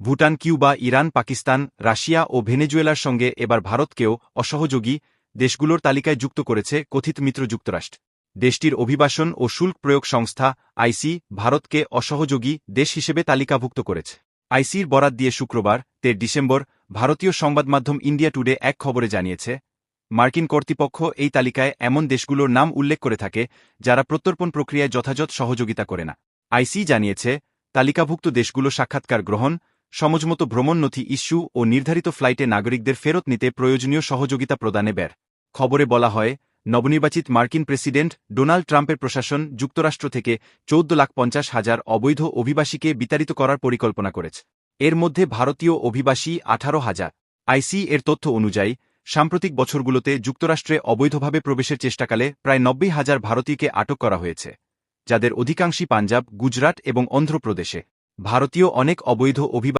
Bhutan, Cuba, Iran, Pakistan, Russia ও ভেনেজুয়েলার সঙ্গে এবার ভারতকেও অসহযোগী দেশগুলোর তালিকায় যুক্ত করেছে কথিত মিত্র যুক্তরাষ্ট্র। দেশটির অভিবাসন ও শুল্ক প্রয়োগ সংস্থা আইসি ভারতকে অসহযোগী দেশ হিসেবে তালিকাভুক্ত করেছে। আইসির বরাত দিয়ে শুক্রবার তের ডিসেম্বর, ভারতীয় সংবাদমাধ্যম ইন্ডিয়া টুডে এক খবরে জানিয়েছে, মার্কিন কর্তৃপক্ষ এই তালিকায় এমন দেশগুলোর নাম উল্লেখ করে থাকে যারা প্রত্যর্পণ প্রক্রিয়ায় যথাযথ সহযোগিতা করে না। আইসি জানিয়েছে, তালিকাভুক্ত দেশগুলো সাক্ষাৎকার গ্রহণ সমজমতো ভ্রমণ নথি ইস্যু ও নির্ধারিত ফ্লাইটে নাগরিকদের ফেরত নিতে প্রয়োজনীয় সহযোগিতা প্রদানে ব্যর। খবরে বলা হয়, নবনির্বাচিত মার্কিন প্রেসিডেন্ট ডোনাল্ড ট্রাম্পের প্রশাসন যুক্তরাষ্ট্র থেকে চৌদ্দ লাখ পঞ্চাশ হাজার অবৈধ অভিবাসীকে বিতাড়িত করার পরিকল্পনা করেছে। এর মধ্যে ভারতীয় অভিবাসী আঠারো হাজার। আইসি এর তথ্য অনুযায়ী, সাম্প্রতিক বছরগুলোতে যুক্তরাষ্ট্রে অবৈধভাবে প্রবেশের চেষ্টাকালে প্রায় নব্বই হাজার ভারতীয়কে আটক করা হয়েছে, যাদের অধিকাংশই পাঞ্জাব, গুজরাট এবং অন্ধ্রপ্রদেশে। ভারতীয় অনেক অবৈধ অভিবাসী